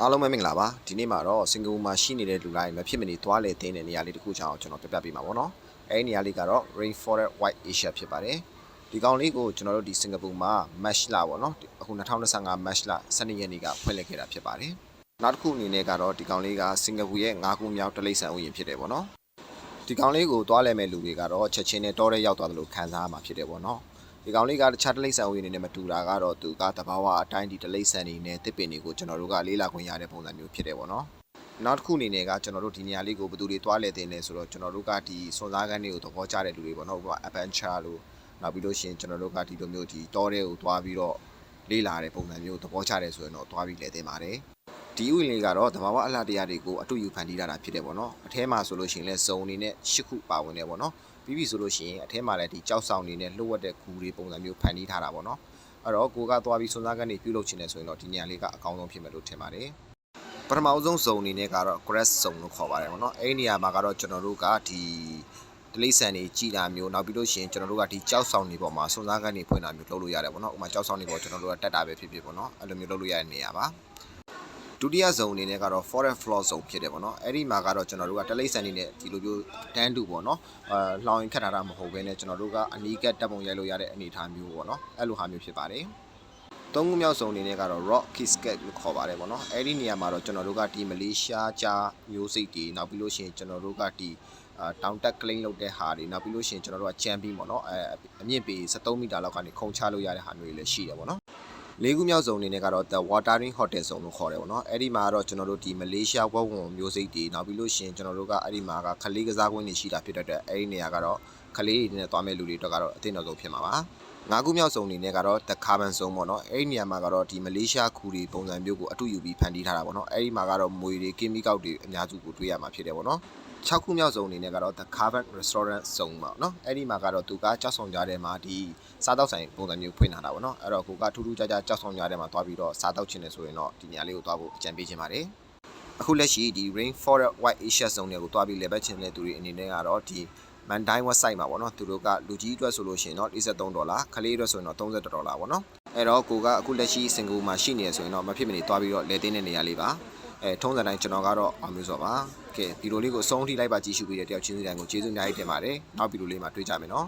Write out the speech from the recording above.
အားလုံးပဲမင်္ဂလာပါဒီနေ့မှာတော့စင်ကာပူမှာရှိနေတဲ့လူတိုင်းမဖြစ်မနေသွားလေတင်းတဲ့နေရာလေးတစ်ခုချအောင်ကျွန်တော်ပြပြပေးမှာပေါ့နော်အဲဒီနေရာလေးကတော့ Rainforest White Asia ဖြစ်ပါတယ်ဒီကောင်လေးကိုကျွန်တော်တို့ဒီစင်ကာပူမှာ match လာပေါ့နော်အခု2025 match လာ12ရက်နေ့ကဖွင့်လှစ်ခဲ့တာဖြစ်ပါတယ်နောက်တစ်ခုအနေနဲ့ကတော့ဒီကောင်လေးကစင်ကာပူရဲ့၅ခုမြောက်တလိပ်ဆန်ဥယျာဉ်ဖြစ်တယ်ပေါ့နော်ဒီကောင်လေးကိုသွားလဲမဲ့လူတွေကတော့ချက်ချင်းနဲ့တောထဲရောက်သွားတယ်လို့ခံစားရမှာဖြစ်တယ်ပေါ့နော် ဒီကောင်လေးကတခြားတလိပ်ဆန်ဥယျာဉ်တွေနဲ့မတူတာကတော့သူကတဘာဝအတိုင်းဒီတလိပ်ဆန်တွေနဲ့တစ်ပင်တွေကိုကျွန်တော်တို့ကလေးလာခွင့်ရတဲ့ပုံစံမျိုးဖြစ်တယ်ပေါ့နော်နောက်တစ်ခုအနေနဲ့ကကျွန်တော်တို့ဒီနေရာလေးကိုဘယ်သူတွေတွားလဲတင်လဲဆိုတော့ကျွန်တော်တို့ကဒီစွန်စားကန်းတွေကိုသဘောကျတဲ့လူတွေပေါ့နော်ဟိုက adventure လို့နောက်ပြီးလို့ရှိရင်ကျွန်တော်တို့ကဒီလိုမျိုးဒီတောထဲကိုတွားပြီးတော့လေးလာတဲ့ပုံစံမျိုးသဘောကျတယ်ဆိုရင်တော့တွားပြီးလဲတင်ပါတယ် ဒီဥယျာဉ်လေးကတော့တဘာဝအလှတရားတွေကိုအတူယူဖန်တီးထားတာဖြစ်တယ်ပေါ့နော်အထဲမှာဆိုလို့ရှိရင်လဲစုံအနေနဲ့၈ခုပါဝင်တယ်ပေါ့နော်ပြီးပြီဆိုလို့ရှိရင်အထဲမှာလည်းဒီကြောက်ဆောင်နေနဲ့လှုပ်ဝက်တဲ့ဂူတွေပုံစံမျိုးဖန်တီးထားတာပေါ့နော်အဲ့တော့ကိုကသွားပြီးစွန်စားကန်းတွေပြုတ်လုပ်ချင်တယ်ဆိုရင်တော့ဒီနေရာလေးကအကောင်းဆုံးဖြစ်မယ်လို့ထင်ပါတယ်ပထမအဆုံးဇုံအနေနဲ့ကတော့ grass zone လို့ခေါ်ပါတယ်ဗောနော်အဲ့ဒီနေရာမှာကတော့ကျွန်တော်တို့ကဒီတလိษံတွေကြီးတာမျိုးနောက်ပြီးလို့ရှိရင်ကျွန်တော်တို့ကဒီကြောက်ဆောင်တွေပေါ်မှာစွန်စားကန်းတွေဖွင့်တာမျိုးလုပ်လို့ရတယ်ဗောနော်ဥပမာကြောက်ဆောင်တွေပေါ်ကျွန်တော်တို့ကတက်တာပဲဖြစ်ဖြစ်ဗောနော်အဲ့လိုမျိုးလုပ်လို့ရတဲ့နေရာပါ ဒုတိယဇုံအနေနဲ့ကတော့ forest floor zone ဖြစ်တယ်ဗောနော်အဲ့ဒီမှာကတော့ကျွန်တော်တို့ကတလိษံတွေနဲ့ဒီလိုမျိုးတန်းတူဗောနော်အာလောင်ရင်ခတ်ထားတာမဟုတ်ဘဲနဲ့ကျွန်တော်တို့ကအနီးကပ်တပ်ပုံရိုက်လို့ရတဲ့အနေအထားမျိုးဗောနော်အဲ့လိုဟာမျိုးဖြစ်ပါတယ်သုံးခုမြောက်စုံအနေနဲ့ကတော့ rock kisket လို့ခေါ်ပါတယ်ပေါ့နော်အဲ့ဒီနေရာမှာတော့ကျွန်တော်တို့ကဒီမလေးရှားကြားမျိုးစိတ်တွေနောက်ပြီးလို့ရှိရင်ကျွန်တော်တို့ကဒီအာတောင်တက်ကလိမ့်လုပ်တဲ့ဟာတွေနောက်ပြီးလို့ရှိရင်ကျွန်တော်တို့ကချမ်ပီပေါ့နော်အဲအမြင့်ပေ73မီတာလောက်ကနေခုန်ချလို့ရတဲ့ဟာမျိုးတွေလည်းရှိတယ်ပေါ့နော် လေးခုမြောက်စုံအနေနဲ့ကတော့ the watering hotel စုံလို့ခေါ်တယ်ပေါ့နော်အဲ့ဒီမှာကတော့ကျွန်တော်တို့ဒီမလေးရှားဝက်ဝံမျိုးစိတ်တွေနောက်ပြီးလို့ရှိရင်ကျွန်တော်တို့ကအဲ့ဒီမှာကခလေးကစားကွင်းတွေရှိတာဖြစ်တဲ့အတွက်အဲ့ဒီနေရာကတော့ခလေးတွေနဲ့သွားမဲ့လူတွေအတွက်ကတော့အသိတော်ဆုံးဖြစ်မှာပါ ငါးခုမြောက်စုံအနေနဲ့ကတော့ the carbon zone ပေါ့နော်အဲ့ဒီနေရာမှာကတော့ဒီမလေးရှားခူတွေပုံစံမျိုးကိုအတူယူပြီးဖန်တီးထားတာပေါ့နော်အဲ့ဒီမှာကတော့မွေတွေကင်းမီကောက်တွေအများစုကိုတွေ့ရမှာဖြစ်တယ်ပေါ့နော်6ခုမြောက်စုံအနေနဲ့ကတော့ the carbon restaurant zone ပေါ့နော်အဲ့ဒီမှာကတော့သူကကြောက်ဆောင်ကြတဲ့မှာဒီစားတောက်ဆိုင်ပုံစံမျိုးဖွင့်ထားတာပေါ့နော်အဲ့တော့ကိုကထူးထူးခြားခြားကြောက်ဆောင်ကြတဲ့မှာသွားပြီးတော့စားတောက်ချင်တယ်ဆိုရင်တော့ဒီနေရာလေးကိုသွားဖို့အကြံပေးချင်ပါတယ်အခုလက်ရှိဒီ rainforest white asia zone တွေကိုသွားပြီးလေပတ်ချင်တဲ့သူတွေအနေနဲ့ကတော့ဒီ မန်တိုင်း website မှာပေါ့နော်သူတို့ကလူကြီးအတွက်ဆိုလို့ရှိရင်တော့43ဒေါ်လာခလေးအတွက်ဆိုရင်တော့30ဒေါ်လာပေါ့နော်အဲ့တော့ကိုကအခုလက်ရှိစင်ကာပူမှာရှိနေရဆိုရင်တော့မဖြစ်မနေသွားပြီးတော့လဲတင်းတဲ့နေရာလေးပါအဲထုံးစံတိုင်းကျွန်တော်ကတော့အောင်မျိုးစောပါကဲဗီဒီယိုလေးကိုအဆုံးထိလိုက်ပါကြည့်ရှုပေးတဲ့တယောက်ချင်းစီတိုင်းကိုကျေးဇူးအများကြီးတင်ပါတယ်နောက်ဗီဒီယိုလေးမှာတွေ့ကြမယ်နော်